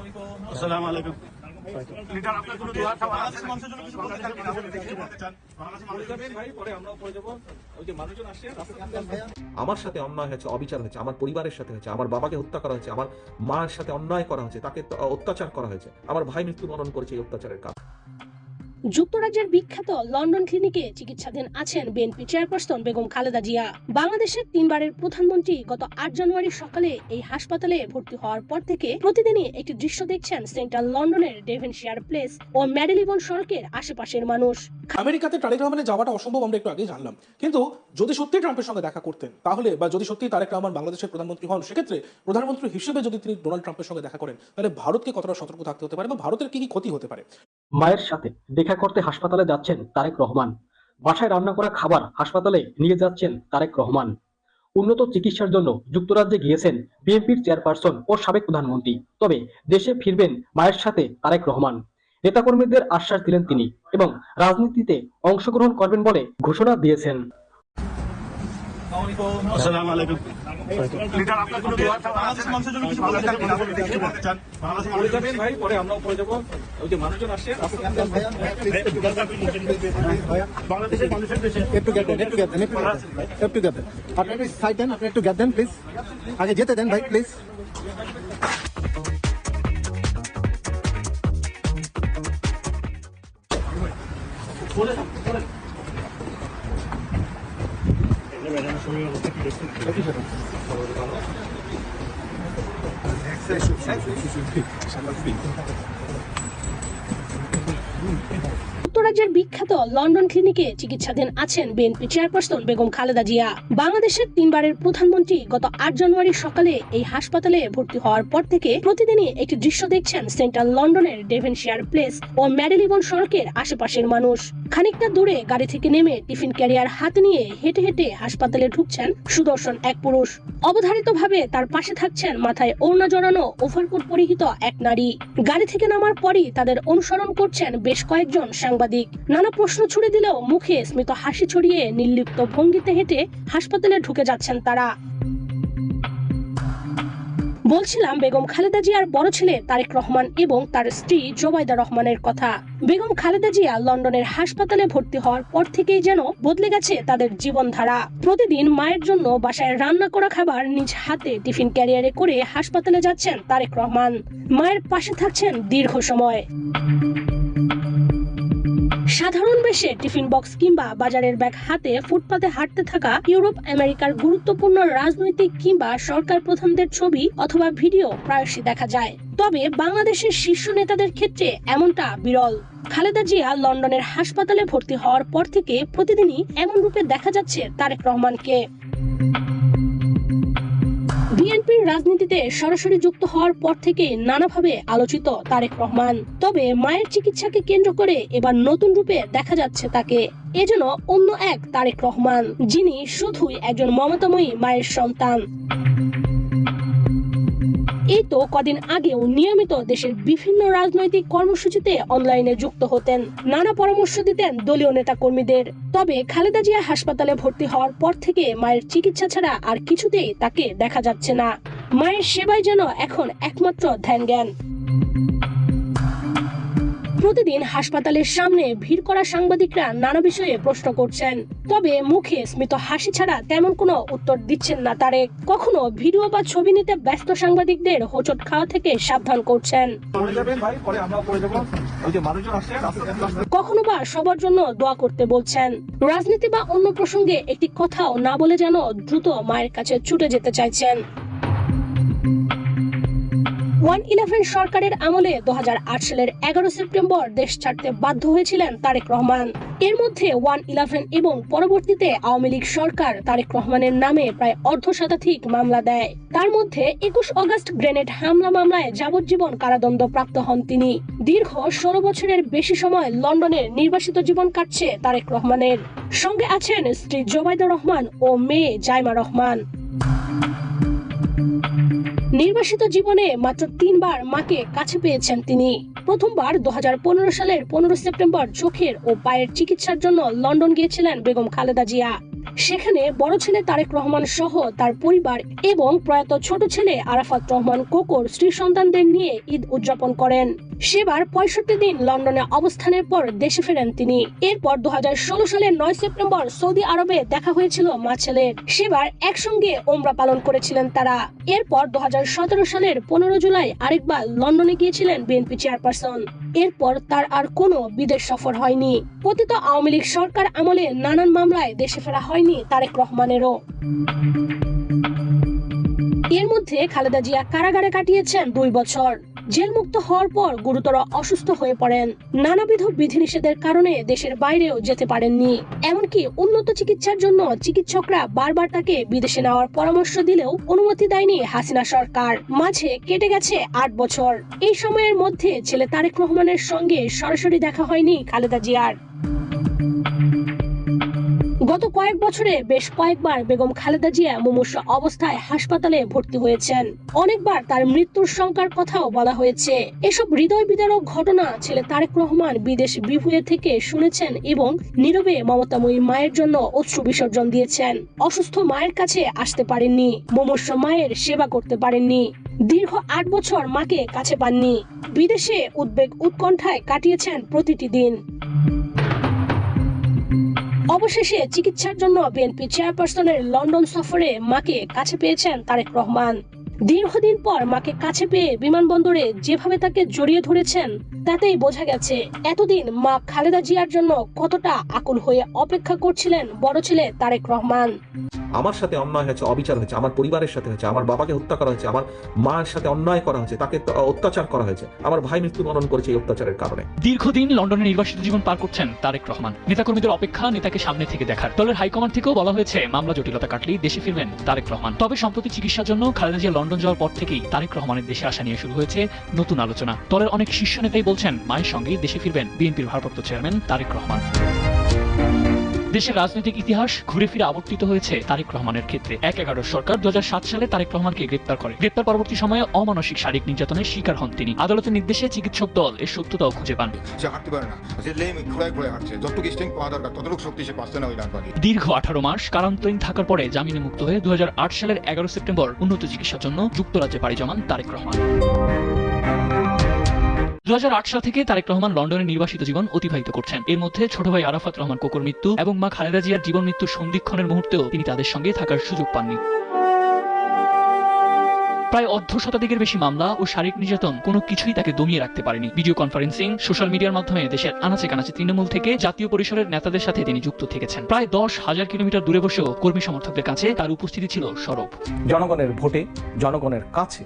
আসসালামু আলাইকুম লিডার আপনার কোনো দোয়া খাওয়া বাংলাদেশের মানুষের জন্য কিছু বলতে চান কিনা? কিছু বলতে চান? বাংলাদেশের ভাই পরে আমরা পরে যাব ওই যে মানুষজন আসছে আমার সাথে অন্যায় হয়েছে অবিচার হয়েছে আমার পরিবারের সাথে হয়েছে আমার বাবাকে হত্যা করা হয়েছে আমার মার সাথে অন্যায় করা হয়েছে তাকে অত্যাচার করা হয়েছে আমার ভাই মৃত্যুবরণ করেছে এই অত্যাচারের কারণে যুক্তরাজ্যের বিখ্যাত লন্ডন ক্লিনিকে চিকিৎসাধীন আছেন বিএনপি চেয়ারপারসন বেগম খালেদা জিয়া। বাংলাদেশের তিনবারের প্রধানমন্ত্রী গত আট জানুয়ারি সকালে এই হাসপাতালে ভর্তি হওয়ার পর থেকে প্রতিদিনই একটি দৃশ্য দেখছেন সেন্ট্রাল লন্ডনের ডেভেনশিয়ার প্লেস ও ম্যাডেলিবন সড়কের আশেপাশের মানুষ। আমেরিকাতে তারেক রহমানের যাওয়াটা অসম্ভব, আমরা একটু আগেই জানলাম। কিন্তু যদি সত্যি ট্রাম্পের সঙ্গে দেখা করতেন, তাহলে বা যদি সত্যি তারেক রহমান বাংলাদেশের প্রধানমন্ত্রী হন, সেক্ষেত্রে প্রধানমন্ত্রী হিসেবে যদি তিনি ডোনাল্ড ট্রাম্পের সঙ্গে দেখা করেন, তাহলে ভারতকে কতটা সতর্ক থাকতে হতে পারে বা ভারতের কি কি ক্ষতি হতে পারে? মায়ের সাথে দেখা করতে হাসপাতালে যাচ্ছেন তারেক রহমান। বাসায় রান্না করা খাবার হাসপাতালে নিয়ে যাচ্ছেন তারেক রহমান। উন্নত চিকিৎসার জন্য যুক্তরাজ্যে গিয়েছেন বিএনপির চেয়ারপারসন ও সাবেক প্রধানমন্ত্রী। তবে দেশে ফিরবেন মায়ের সাথে তারেক রহমান। নেতাকর্মীদের আশ্বাস দিলেন তিনি এবং রাজনীতিতে অংশগ্রহণ করবেন বলে ঘোষণা দিয়েছেন। আসসালামু আলাইকুম লিডার আপনার কোনো দোয়া খাওয়া মানুষের জন্য কিছু বলতে চান কিনা? কিছু বলতে চান? বাংলাদেশের মানুষের যাবেন ভাই পরে আমরা পরে যাব। ওই যে মানুষজন আসছে বাংলাদেশের মানুষের একটু গেট দেন একটু গেট দেন একটু গেট দেন, একটু গেট দেন আপনি একটু সাইড দেন আপনি একটু গেট দেন প্লিজ আগে যেতে দেন ভাই প্লিজ 这个地址呢在数三岁数学费三个字 যুক্তরাজ্যের বিখ্যাত লন্ডন ক্লিনিকে চিকিৎসাধীন আছেন বিএনপি চেয়ারপারসন বেগম খালেদা জিয়া। বাংলাদেশের তিনবারের প্রধানমন্ত্রী গত আট জানুয়ারি সকালে এই হাসপাতালে ভর্তি হওয়ার পর থেকে প্রতিদিনই একটি দৃশ্য দেখছেন সেন্ট্রাল লন্ডনের ডেভেনশিয়ার প্লেস ও ম্যাডেলিবন সড়কের আশেপাশের মানুষ। খানিকটা দূরে গাড়ি থেকে নেমে টিফিন ক্যারিয়ার হাতে নিয়ে হেঁটে হেঁটে হাসপাতালে ঢুকছেন সুদর্শন এক পুরুষ। অবধারিতভাবে তার পাশে থাকছেন মাথায় ওড়না জড়ানো ওভারকোট পরিহিত এক নারী। গাড়ি থেকে নামার পরই তাদের অনুসরণ করছেন বেশ কয়েকজন সাংবাদিক। নানা প্রশ্ন ছুড়ে দিলেও মুখে স্মিত হাসি ছড়িয়ে নির্লিপ্ত ভঙ্গিতে হেঁটে হাসপাতালে ঢুকে যাচ্ছেন তারা। বলছিলাম, বেগম খালেদা জিয়ার বড় ছেলে তারেক রহমান এবং তার স্ত্রী জোবাইদা রহমানের কথা। বেগম খালেদা জিয়া লন্ডনের হাসপাতালে ভর্তি হওয়ার পর থেকেই যেন বদলে গেছে তাদের জীবনধারা। প্রতিদিন মায়ের জন্য বাসায় রান্না করা খাবার নিজ হাতে টিফিন ক্যারিয়ারে করে হাসপাতালে যাচ্ছেন তারেক রহমান। মায়ের পাশে থাকছেন দীর্ঘ সময়। সাধারণ বেশে টিফিন বক্স কিংবা বাজারের ব্যাগ হাতে ফুটপাতে হাঁটতে থাকা ইউরোপ, আমেরিকার গুরুত্বপূর্ণ রাজনৈতিক কিংবা সরকার প্রধানদের ছবি অথবা ভিডিও প্রায়শই দেখা যায়। তবে বাংলাদেশের শীর্ষ নেতাদের ক্ষেত্রে এমনটা বিরল। খালেদা জিয়া লন্ডনের হাসপাতালে ভর্তি হওয়ার পর থেকে প্রতিদিনই এমন রূপে দেখা যাচ্ছে তারেক রহমানকে। বিএনপির রাজনীতিতে সরাসরি যুক্ত হওয়ার পর থেকে নানাভাবে আলোচিত তারেক রহমান। তবে মায়ের চিকিৎসাকে কেন্দ্র করে এবার নতুন রূপে দেখা যাচ্ছে তাকে। এজন্য অন্য এক তারেক রহমান, যিনি শুধুই একজন মমতাময়ী মায়ের সন্তান। এই তো কদিন আগেও নিয়মিত দেশের বিভিন্ন রাজনৈতিক কর্মসূচিতে অনলাইনে যুক্ত হতেন। নানা পরামর্শ দিতেন দলীয় নেতা কর্মীদের তবে খালেদা জিয়া হাসপাতালে ভর্তি হওয়ার পর থেকে মায়ের চিকিৎসা ছাড়া আর কিছুতেই তাকে দেখা যাচ্ছে না। মায়ের সেবাই যেন এখন একমাত্র ধ্যান জ্ঞান। প্রতিদিন হাসপাতালের সামনে ভিড় করা সাংবাদিকরা নানা বিষয়ে প্রশ্ন করছেন। তবে মুখে স্মিত হাসি ছাড়া তেমন কোনো উত্তর দিচ্ছেন না তারেক। কখনো ভিডিও বা ছবি নিতে ব্যস্ত সাংবাদিকদের হোচট খাওয়া থেকে সাবধান করছেন। কখনো বা সবার জন্য দোয়া করতে বলছেন। রাজনীতি বা অন্য প্রসঙ্গে একটি কথাও না বলে যেন দ্রুত মায়ের কাছে ছুটে যেতে চাইছেন। ওয়ান ইলেভেন সরকারের আমলে দু হাজার আট সালের এগারো সেপ্টেম্বর দেশ ছাড়তে বাধ্য হয়েছিলেন তারেক রহমান। এর মধ্যে ওয়ান ইলেভেন এবং পরবর্তীতে আওয়ামী লীগ সরকার তারেক রহমানের নামে প্রায় অর্ধ শতাধিক মামলা দেয়। তার মধ্যে একুশ অগস্ট গ্রেনেড হামলা মামলায় যাবজ্জীবন কারাদণ্ড প্রাপ্ত হন তিনি। দীর্ঘ ষোলো বছরের বেশি সময় লন্ডনের নির্বাসিত জীবন কাটছে তারেক রহমানের। সঙ্গে আছেন স্ত্রী জোবাইদা রহমান ও মেয়ে জাইমা রহমান। নির্বাসিত জীবনে মাত্র তিনবার মাকে কাছে পেয়েছেন তিনি। প্রথমবার দু হাজার পনেরো সালের পনেরো সেপ্টেম্বর চোখের ও পায়ের চিকিৎসার জন্য লন্ডন গিয়েছিলেন বেগম খালেদা জিয়া। সেখানে বড় ছেলে তারেক রহমান সহ তার পরিবার এবং প্রয়াত ছোট ছেলে আরাফাত রহমান কোকর স্ত্রী সন্তানদের নিয়ে ঈদ উদযাপন করেন। সেবার পঁয়ষট্টি দিন লন্ডনে অবস্থানের পর দেশে ফেরেন তিনি। এরপর দু হাজার ষোলো সালের নয় সেপ্টেম্বর সৌদি আরবে দেখা হয়েছিল মা ছেলের সেবার একসঙ্গে ওমরা পালন করেছিলেন তারা। এরপর দু হাজার সতেরো সালের পনেরো জুলাই আরেকবার লন্ডনে গিয়েছিলেন বিএনপি চেয়ারপারসন। এরপর তার আর কোনো বিদেশ সফর হয়নি। পতিত আওয়ামী লীগ সরকার আমলে নানান মামলায় দেশে ফেরা হয়নি তারেক রহমানেরও। এর মধ্যে খালেদা জিয়া কারাগারে কাটিয়েছেন দুই বছর। জেলমুক্ত হওয়ার পর গুরুতর অসুস্থ হয়ে পড়েন। নানাবিধ বিধিনিষেধের কারণে দেশের বাইরেও যেতে পারেননি। এমনকি উন্নত চিকিৎসার জন্য চিকিৎসকরা বারবার তাকে বিদেশে নেওয়ার পরামর্শ দিলেও অনুমতি দেয়নি হাসিনা সরকার। মাঝে কেটে গেছে আট বছর। এই সময়ের মধ্যে ছেলে তারেক রহমানের সঙ্গে সরাসরি দেখা হয়নি খালেদা জিয়ার। গত কয়েক বছরে বেশ কয়েকবার বেগম খালেদা জিয়া মুমূর্ষ অবস্থায় হাসপাতালে ভর্তি হয়েছেন। অনেকবার তার মৃত্যুর সংখ্যার কথাও বলা হয়েছে। এসব হৃদয় বিদারক ঘটনা ছেলে তারেক রহমান বিদেশ বিভুয়ে থেকে শুনেছেন এবং নীরবে মমতাময়ী মায়ের জন্য অশ্রু বিসর্জন দিয়েছেন। অসুস্থ মায়ের কাছে আসতে পারেননি, মুমূর্ষ মায়ের সেবা করতে পারেননি। দীর্ঘ আট বছর মাকে কাছে পাননি। বিদেশে উদ্বেগ উৎকণ্ঠায় কাটিয়েছেন প্রতিটি দিন। অবশেষে চিকিৎসার জন্য বিএনপি চেয়ারপারসনের লন্ডন সফরে মাকে কাছে পেয়েছেন তারেক রহমান। দীর্ঘদিন পর মাকে কাছে পেয়ে বিমানবন্দরে যেভাবে তাকে জড়িয়ে ধরেছেন, তাতেই বোঝা গেছে এতদিন মা খালেদা জিয়ার জন্য কতটা আকুল হয়ে অপেক্ষা করছিলেন বড় ছেলে তারেক রহমান। আমার সাথে অন্যায় হয়েছে, অবিচার হয়েছে, আমার পরিবারের সাথে হয়েছে, আমার বাবাকে হত্যা করা হয়েছে, আমার মায়ের সাথে অন্যায় করা হয়েছে, তাকে অত্যাচার করা হয়েছে, আমার ভাই মৃত্যুবরণ করেছে এই অত্যাচারের কারণে। দীর্ঘদিন লন্ডনে নির্বাসিত জীবন পার করছেন তারেক রহমান। নেতাকর্মীদের অপেক্ষা নেতাকে সামনে থেকে দেখার। দলের হাইকমান্ড থেকেও বলা হয়েছে, মামলা জটিলতা কাটলেই দেশে ফিরবেন তারেক রহমান। তবে সম্প্রতি চিকিৎসার জন্য খালেদা জিয়া লন্ডন যাওয়ার পর থেকেই তারেক রহমানের দেশে আসা নিয়ে শুরু হয়েছে নতুন আলোচনা। দলের অনেক শীর্ষ নেতাই বলছেন, মায়ের সঙ্গেই দেশে ফিরবেন বিএনপির ভারপ্রাপ্ত চেয়ারম্যান তারেক রহমান। দেশের রাজনৈতিক ইতিহাস ঘুরে ফিরে আবর্তিত হয়েছে তারেক রহমানের ক্ষেত্রে। এক এগারো সরকার দু হাজার সাত সালে তারেক রহমানকে গ্রেপ্তার করে। গ্রেপ্তার পরবর্তী সময়ে অমানসিক শারীরিক নির্যাতনের শিকার হন তিনি। আদালতের নির্দেশে চিকিৎসক দল এর সত্যতাও খুঁজে পান। দীর্ঘ আঠারো মাস কারান্তরীণ থাকার পরে জামিনে মুক্ত হয়ে দু হাজার আট সালের এগারো সেপ্টেম্বর উন্নত চিকিৎসার জন্য যুক্তরাজ্যে পাড়ি জমান তারেক রহমান। দু সাল থেকে তারেক রহমান লন্ডনে নির্বাসিত জীবন অতিবাহিত করছেন। এর মধ্যে ছোট ভাই আরাফাত রহমান কোকর মৃত্যু এবং মা খালেদা জিয়ার জীবন মৃত্যুর সন্ধিক্ষণের মুহূর্তেও তিনি তাদের সঙ্গে থাকার সুযোগ পাননি। প্রায় অর্ধ শতাধিকের বেশি মামলা ও শারীরিক নির্যাতন কোনো কিছুই তাকে দমিয়ে রাখতে পারেনি। ভিডিও কনফারেন্সিং, সোশ্যাল মিডিয়ার মাধ্যমে দেশের আনাচে কানাচে তৃণমূল থেকে জাতীয় পরিসরের নেতাদের সাথে তিনি যুক্ত থেকেছেন। প্রায় দশ হাজার কিলোমিটার দূরে বসেও কর্মী সমর্থকদের কাছে তার উপস্থিতি ছিল সরব। জনগণের ভোটে, জনগণের কাছে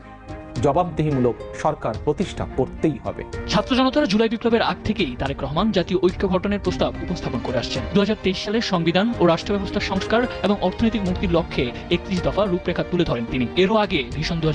জবাবদিহিমূলক সরকার প্রতিষ্ঠা করতেই হবে। ছাত্র জনতার জুলাই বিপ্লবের আগ থেকেই তারেক রহমান জাতীয় ঐক্য গঠনের প্রস্তাব উপস্থাপন করে আসছেন। দু সালের সংবিধান ও রাষ্ট্র ব্যবস্থার সংস্কার এবং অর্থনৈতিক মুক্তির লক্ষ্যে একত্রিশ দফা রূপরেখা তুলে ধরেন তিনি। এরও আগে ভীষণ দু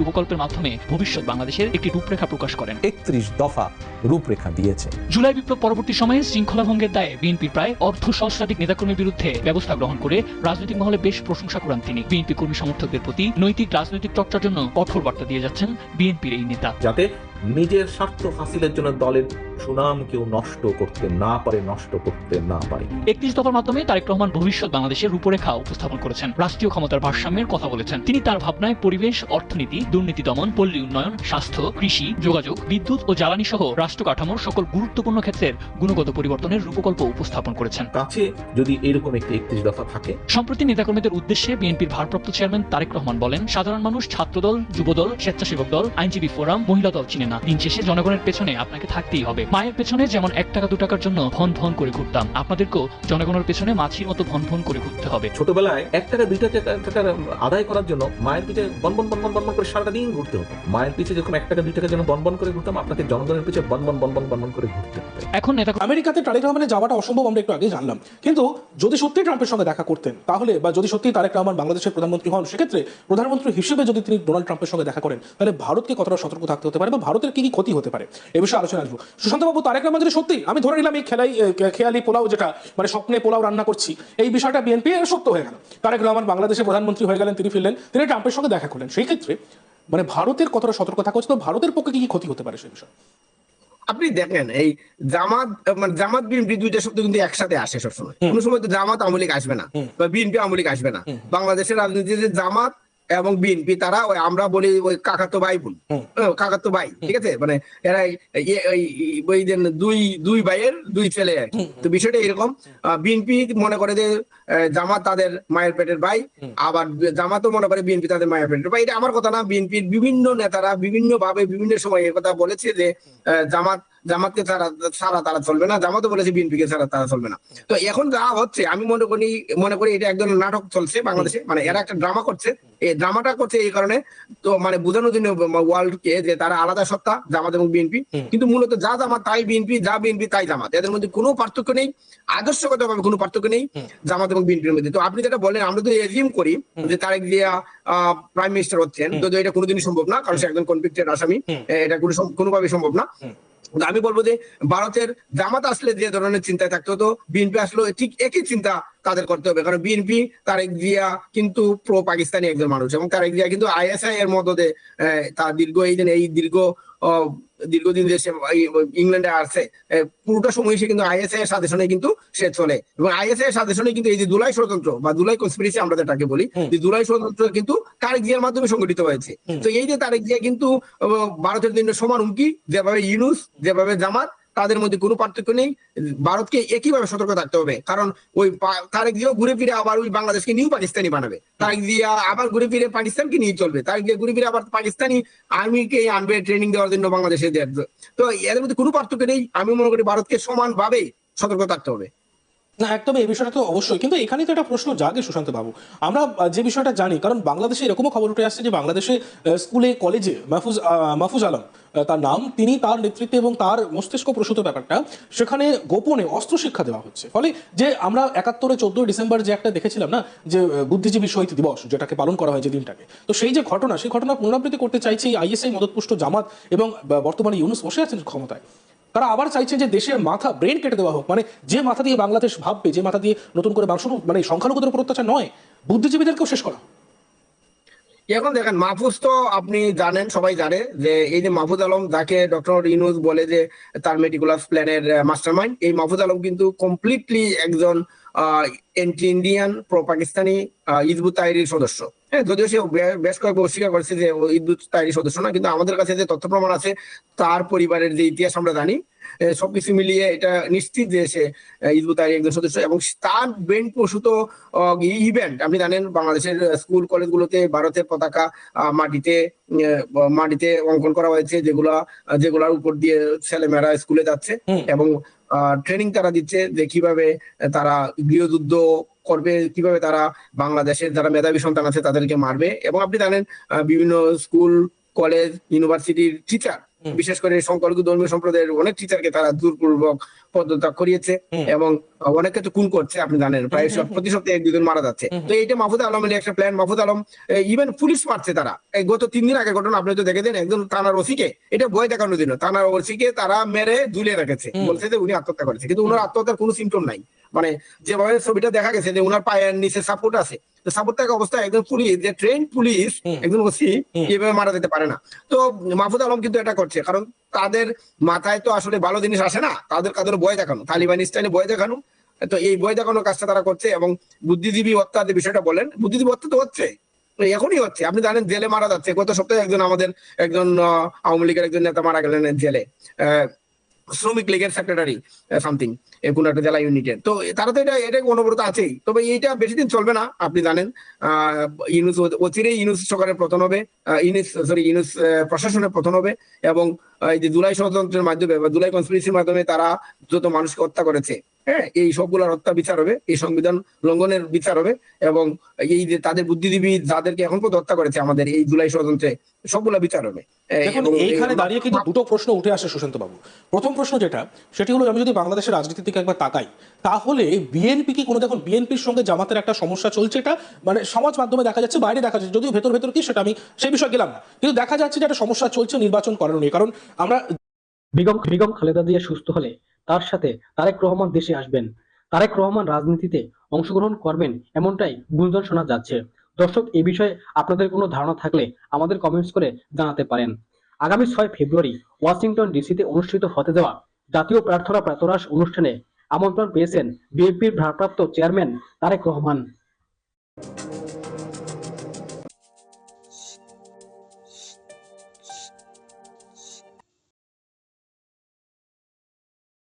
রূপকল্পের মাধ্যমে ভবিষ্যৎ বাংলাদেশের একটি রূপরেখা প্রকাশ করেন। একত্রিশ দফা রূপরেখা দিয়েছে। জুলাই বিপ্লব পরবর্তী সময়ে শৃঙ্খলা ভঙ্গের দায়ে বিএনপির প্রায় অর্ধ সহস্রাধিক নেতাকর্মীর বিরুদ্ধে ব্যবস্থা গ্রহণ করে রাজনৈতিক মহলে বেশ প্রশংসা করান তিনি। বিএনপি কর্মী সমর্থকদের প্রতি নৈতিক রাজনৈতিক চর্চার জন্য কঠোর বার্তা দিয়ে যাচ্ছেন। বিএনপির এই নেতা। যাতে নিজের স্বার্থ হাসিলের জন্য দলের সুনাম কেউ নষ্ট করতে না পারে নষ্ট করতে না পারে। একত্রিশ দফার মাধ্যমে তারেক রহমান ভবিষ্যৎ বাংলাদেশের রূপরেখা উপস্থাপন করেছেন। রাষ্ট্রীয় ক্ষমতার ভারসাম্যের কথা বলেছেন। তিনি তার ভাবনায় পরিবেশ অর্থনীতি দুর্নীতি দমন পল্লী উন্নয়ন স্বাস্থ্য কৃষি যোগাযোগ বিদ্যুৎ ও জ্বালানি সহ রাষ্ট্র কাঠামোর সকল গুরুত্বপূর্ণ ক্ষেত্রের গুণগত পরিবর্তনের রূপকল্প উপস্থাপন করেছেন। কাছে যদি এরকম একটি একত্রিশ দফা থাকে। সম্প্রতি নেতাকর্মীদের উদ্দেশ্যে বিএনপির ভারপ্রাপ্ত চেয়ারম্যান তারেক রহমান বলেন সাধারণ মানুষ ছাত্রদল যুবদল স্বেচ্ছাসেবক দল আইনজীবী ফোরাম মহিলা দল চিনে না দিন শেষে জনগণের পেছনে আপনাকে থাকতেই হবে মায়ের পেছনে যেমন এক টাকা দু টাকার জন্য ভন ভন করে ঘুরতাম আপনাদেরকেও জনগণের পেছনে মাছির মতো ভন ভন করে ঘুরতে হবে ছোটবেলায় এক টাকা দুই টাকা টাকা আদায় করার জন্য মায়ের পিঠে বনবন বনবন বনবন করে সারাটা দিন ঘুরতে হতো মায়ের পিছে যখন এক টাকা দুই টাকার জন্য বনবন করে ঘুরতাম আপনাকে জনগণের পিছে বনবন বনবন বনবন করে ঘুরতে হবে এখন নেতা আমেরিকাতে তারেক রহমানের যাওয়াটা অসম্ভব আমরা একটু আগে জানলাম কিন্তু যদি সত্যি ট্রাম্পের সঙ্গে দেখা করতেন তাহলে বা যদি সত্যি তারেক রহমান বাংলাদেশের প্রধানমন্ত্রী হন সেক্ষেত্রে প্রধানমন্ত্রী হিসেবে যদি তিনি ডোনাল্ড ট্রাম্পের সঙ্গে দেখা করেন তাহলে ভারতকে কতটা সতর্ক থাকতে হতে পারে বা ভারতের কি কি ক্ষতি হতে পারে? এ বিষয়ে আলোচনা আসব। সুশান্তবাবু তারেক রহমান যদি সত্যি আমি ধরে নিলাম এই খেলাই খেয়ালি পোলাও যেটা মানে স্বপ্নে পোলাও রান্না করছি এই বিষয়টা বিএনপি সত্য হয়ে গেল। তারেক রহমান বাংলাদেশের প্রধানমন্ত্রী হয়ে গেলেন তিনি ফিরলেন তিনি ট্রাম্পের সঙ্গে দেখা করলেন। সেই ক্ষেত্রে মানে ভারতের কতটা সতর্ক থাকা উচিত ভারতের পক্ষে কি কি ক্ষতি হতে পারে সেই বিষয়ে? আপনি দেখেন এই জামাত মানে জামাত বিএনপি দুইটা শব্দ কিন্তু একসাথে আসে সবসময়। কোনো সময় তো জামাত আওয়ামী লীগ আসবে না বা বিএনপি আওয়ামী লীগ আসবে না। বাংলাদেশের রাজনীতিতে জামাত এবং বিএনপি তারা ওই আমরা বলি ওই কাকাতো ভাই বোন। কাকাতো ভাই ঠিক আছে? মানে এরা ওই দুই দুই ভাইয়ের দুই ছেলে তো বিষয়টা এরকম বিএনপি মনে করে যে জামাত তাদের মায়ের পেটের ভাই আবার জামাতও মনে করে বিএনপি তাদের মায়ের পেটের ভাই। এটা আমার কথা না বিএনপির বিভিন্ন নেতারা বিভিন্ন ভাবে বিভিন্ন সময় কথা বলেছে যে আহ, জামাত জামাতকে ছাড়া ছাড়া তারা চলবে না। জামাতও বলেছে বিএনপি কে ছাড়া তারা চলবে না। তো এখন যা হচ্ছে আমি মনে করি মনে করি এটা একদম নাটক চলছে বাংলাদেশে। মানে এরা একটা ড্রামা করছে। এই ড্রামাটা করছে এই কারণে তো মানে বোঝানোর জন্য ওয়ার্ল্ড কে যে তারা আলাদা সত্তা জামাত এবং বিএনপি কিন্তু মূলত যা জামাত তাই বিএনপি যা বিএনপি তাই জামাত। এদের মধ্যে কোনো পার্থক্য নেই। আদর্শগত ভাবে কোনো পার্থক্য নেই জামাত এবং বিএনপির মধ্যে। তো আপনি যেটা বলেন আমরা তো এজিম করি যে তারেক জিয়া প্রাইম মিনিস্টার হচ্ছেন। যদিও এটা কোনোদিনই সম্ভব না কারণ সে একজন কনভিক্টেড আসামি। এটা কোনো কোনোভাবেই সম্ভব না। আমি বলব যে ভারতের জামাত আসলে যে ধরনের চিন্তায় থাকতে হতো বিএনপি আসলে, ঠিক একই চিন্তা তাদের করতে হবে। কারণ বিএনপি তারেক জিয়া কিন্তু প্রো পাকিস্তানি একজন মানুষ এবং তারেক জিয়া কিন্তু আইএসআই এর মদতে তার দীর্ঘ এই দিন, এই দীর্ঘ দীর্ঘদিন ওই ইংল্যান্ডে আসে পুরোটা সময় সে কিন্তু আইএসআই এর সাজেশনে কিন্তু সে চলে। এবং আইএসআই এর সাজেশনে কিন্তু এই যে দুলাই স্বতন্ত্র বা দুলাই কনস্পিরেসি আমরা যেটাকে বলি যে দুলাই স্বতন্ত্র কিন্তু তারেক জিয়ার মাধ্যমে সংগঠিত হয়েছে। তো এই যে তারেক জিয়া কিন্তু ভারতের জন্য সমান হুমকি যেভাবে ইউনুস যেভাবে জামাত তাদের মধ্যে কোনো পার্থক্য নেই। ভারতকে একইভাবে সতর্ক থাকতে হবে। কারণ ওই তার তারেক জিয়া ঘুরে ফিরে আবার ওই বাংলাদেশকে নিউ পাকিস্তানি বানাবে। তারেক জিয়া আবার ঘুরে ফিরে পাকিস্তানকে নিয়ে চলবে। তারেক দিয়ে ঘুরে ফিরে আবার পাকিস্তানি আর্মিকে আনবে ট্রেনিং দেওয়ার জন্য বাংলাদেশে। তো এদের মধ্যে কোনো পার্থক্য নেই। আমি মনে করি ভারতকে সমানভাবে সতর্ক থাকতে হবে। না একদম এই বিষয়টা তো অবশ্যই। কিন্তু এখানে তো একটা প্রশ্ন জাগে সুশান্ত বাবু। আমরা যে বিষয়টা জানি, কারণ বাংলাদেশে এরকমও খবর উঠে আসছে যে বাংলাদেশে স্কুলে, কলেজে মাহফুজ মাহফুজ আলম তার নাম, তিনি তার নেতৃত্বে এবং তার মস্তিষ্ক প্রসূত ব্যাপারটা সেখানে গোপনে অস্ত্র শিক্ষা দেওয়া হচ্ছে। ফলে যে আমরা একাত্তরে চোদ্দই ডিসেম্বর যে একটা দেখেছিলাম না, যে বুদ্ধিজীবী শহীদ দিবস, যেটাকে পালন করা হয় যে দিনটাকে, তো সেই যে ঘটনা, সেই ঘটনা পুনরাবৃত্তি করতে চাইছে এই আইএসআই মদতপুষ্ট জামাত এবং বর্তমানে ইউনুস বসে আছেন ক্ষমতায়। তারা আবার চাইছে যে দেশের মাথা ব্রেন কেটে দেওয়া হোক। মানে যে মাথা দিয়ে বাংলাদেশ ভাববে, যে মাথা দিয়ে নতুন করে মানুষ মানে সংখ্যালঘুদের উপর অত্যাচার নয়, বুদ্ধিজীবীদেরকেও শেষ করা। এখন দেখেন, মাহফুজ তো আপনি জানেন, সবাই জানে যে এই যে মাহফুজ আলম, যাকে ডক্টর ইনুজ বলে যে তার মেটিকুলাস প্ল্যানের মাস্টার মাইন্ড এই মাহফুজ আলম কিন্তু কমপ্লিটলি একজন ইন্ডিয়ান প্রো পাকিস্তানি ইজবুত তাইরির সদস্য। হ্যাঁ যদিও সে বেশ কয়েকবার অস্বীকার করেছে যে ইজবুত তাইরির সদস্য না কিন্তু আমাদের কাছে যে তথ্য প্রমাণ আছে তার পরিবারের যে ইতিহাস আমরা জানি সবকিছু মিলিয়ে এটা নিশ্চিত যে সে হিজবুত তাহরির একজন সদস্য এবং তার ব্রেন প্রসূত ইভেন্ট আপনি জানেন বাংলাদেশের স্কুল কলেজগুলোতে ভারতের পতাকা মাটিতে মাটিতে অঙ্কন করা হয়েছে যেগুলা যেগুলার উপর দিয়ে ছেলেমেয়েরা স্কুলে যাচ্ছে এবং ট্রেনিং তারা দিচ্ছে যে কীভাবে তারা গৃহযুদ্ধ করবে, কীভাবে তারা বাংলাদেশের যারা মেধাবী সন্তান আছে তাদেরকে মারবে এবং আপনি জানেন বিভিন্ন স্কুল কলেজ ইউনিভার্সিটির টিচার। বিশেষ করে সংখ্যালঘু ধর্মীয় সম্প্রদায়ের অনেক টিচারকে তারা দূরপূর্বক পদত্যাগ করিয়েছে এবং অনেকে তো খুন করছে আপনি জানেন প্রায় সব- প্রতি সপ্তাহে এক দুজন মারা যাচ্ছে। তো এইটা মাহফুজ আলমের একটা plan Mahfuz Alam even police মারছে তারা। এই গত তিন দিন আগে ঘটনা আপনি তো দেখে দেন একজন থানার ওসিকে এটা ভয় দেখানোর জন্য থানার ওসিকে তারা মেরে ঝুলিয়ে রেখেছে। বলছে যে উনি আত্মহত্যা করেছে কিন্তু উনার আত্মহত্যার কোনো সিমটম নাই। মানে যেভাবে ছবিটা দেখা গেছে যে উনার পায়ের নিচে সাপোর্ট আছে তো সাপোর্ট থাকা অবস্থায় একজন পুলিশ যে ট্রেন পুলিশ একজন ওসি এভাবে মারা যেতে পারে না। তো মাহফুজ আলম কিন্তু এটা করছে কারণ তাদের মাথায় তো আসলে ভালো জিনিস আসে না তাদের কাদের ভয় দেখানো তালিবান স্টাইলে ভয় দেখানো তো এই ভয় দেখানোর কাজটা তারা করছে এবং বুদ্ধিজীবী হত্যা যে বিষয়টা বলেন বুদ্ধিজীবী হত্যা তো হচ্ছে এখনই হচ্ছে। আপনি জানেন জেলে মারা যাচ্ছে গত সপ্তাহে একজন আমাদের একজন আওয়ামী লীগের একজন নেতা মারা গেলেন জেলে আহ, শ্রমিক লীগের সেক্রেটারি সামথিং কোন একটা জেলা ইউনিটের তো তারা তো এটা এটা অনবরত আছেই। তবে এইটা বেশি দিন চলবে না, আপনি জানেন। ইউনুস অচিরেই ইউনুস সরকারের পতন হবে ইউনুস সরি ইউনুস প্রশাসনের পতন হবে এবং এই যে জুলাই ষড়যন্ত্রের মাধ্যমে বা জুলাই কনস্পিরেসির মাধ্যমে তারা যত মানুষকে হত্যা করেছে হ্যাঁ? এই সবগুলোর হত্যা বিচার হবে এই সংবিধান লঙ্ঘনের বিচার হবে এবং এই যে তাদের বুদ্ধিজীবী যাদেরকে এখন পর্যন্ত হত্যা করেছে আমাদের এই জুলাই ষড়যন্ত্রে সবগুলা বিচার হবে এই- এইখানে দাঁড়িয়ে কিন্তু দুটো প্রশ্ন উঠে আসে সুশান্ত বাবু প্রথম প্রশ্ন যেটা সেটি হলো আমি যদি বাংলাদেশের রাজনীতির দিকে একবার তাকাই তাহলে বিএনপি কি কোনো দেখুন বিএনপির সঙ্গে জামাতের একটা সমস্যা চলছে এটা মানে সমাজ মাধ্যমে দেখা যাচ্ছে বাইরে দেখা যাচ্ছে যদিও ভেতর ভেতর কি সেটা আমি সেই বিষয়ে গেলাম না। কিন্তু দেখা যাচ্ছে যে একটা সমস্যা চলছে নির্বাচন করানো নিয়ে কারণ আমরা বেগম বেগম খালেদা জিয়া সুস্থ হলে তার সাথে তারেক রহমান দেশে আসবেন। তারেক রহমান রাজনীতিতে অংশগ্রহণ করবেন এমনটাই গুঞ্জন শোনা যাচ্ছে। দর্শক এই বিষয়ে আপনাদের কোনো ধারণা থাকলে আমাদের কমেন্টস করে জানাতে পারেন। আগামী ছয় ফেব্রুয়ারি ওয়াশিংটন ডিসিতে অনুষ্ঠিত হতে যাওয়া জাতীয় প্রার্থনা প্রাতরাস অনুষ্ঠানে আমন্ত্রণ পেয়েছেন বিএনপির ভারপ্রাপ্ত চেয়ারম্যান তারেক রহমান।